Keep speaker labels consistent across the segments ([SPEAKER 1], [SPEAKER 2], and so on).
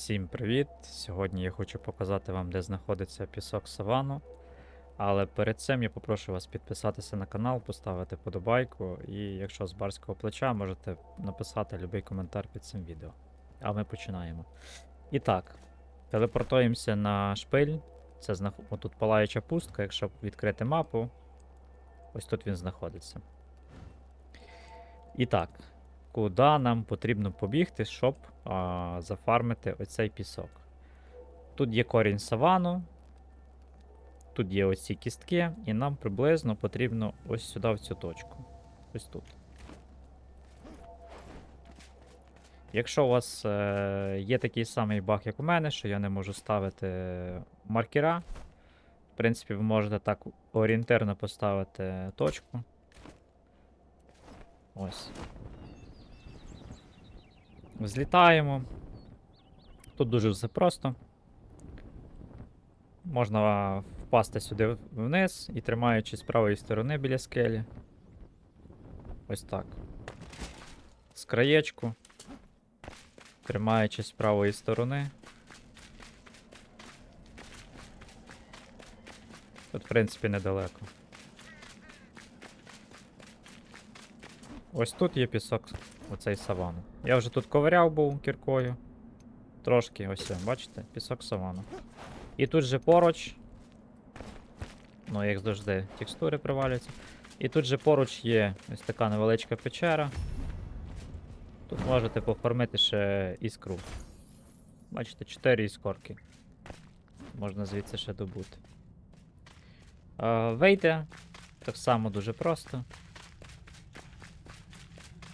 [SPEAKER 1] Всім привіт! Сьогодні я хочу показати вам, де знаходиться пісок савану. Але перед цим я попрошу вас підписатися на канал, поставити подобайку, і якщо з барського плеча, можете написати будь-який коментар під цим відео. А ми починаємо. І так, телепортуємося на шпиль. Це знах... тут палаюча пустка, якщо відкрити мапу. Ось тут він знаходиться. І так, куди нам потрібно побігти, щоб а, зафармити оцей пісок. Тут є корінь савану, тут є оці кістки, і нам приблизно потрібно ось сюди, в цю точку. Ось тут. Якщо у вас е, є такий самий баг, як у мене, що я не можу ставити маркера, в принципі, ви можете так орієнтирно поставити точку. Ось. Взлітаємо. Тут дуже все просто. Можна впасти сюди вниз і тримаючись з правої сторони біля скелі. Ось так. З краєчку. Тримаючись з правої сторони. Тут, в принципі, недалеко. Ось тут є пісок, оцей савану. Я вже тут ковиряв був кіркою. Трошки, ось, бачите, пісок савану. І тут же поруч. Ну, як завжди, текстури привалюються. І тут же поруч є ось така невеличка печера. Тут можете пофармити ще іскру. Бачите, 4 іскорки. Можна звідси ще добути. Вийде. Так само дуже просто.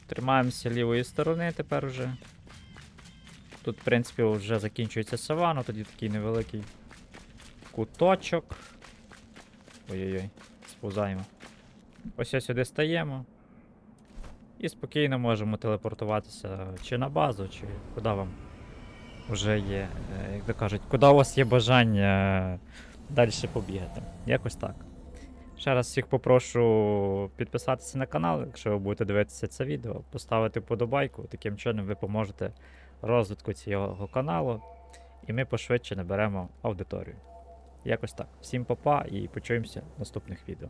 [SPEAKER 1] Тримаємося лівої сторони тепер уже. Тут, в принципі, вже закінчується савана, тоді такий невеликий куточок. Ой-ой-ой, сповзаємо. Ось ось сюди стаємо. І спокійно можемо телепортуватися чи на базу, чи куди вам вже є, е, як то кажуть, куди у вас є бажання далі побігати. Якось так. Ще раз всіх попрошу підписатися на канал, якщо ви будете дивитися це відео, поставити вподобайку. Таким чином ви поможете розвитку цього каналу, і ми пошвидше наберемо аудиторію. Якось так. Всім па-па і почуємося в наступних відео.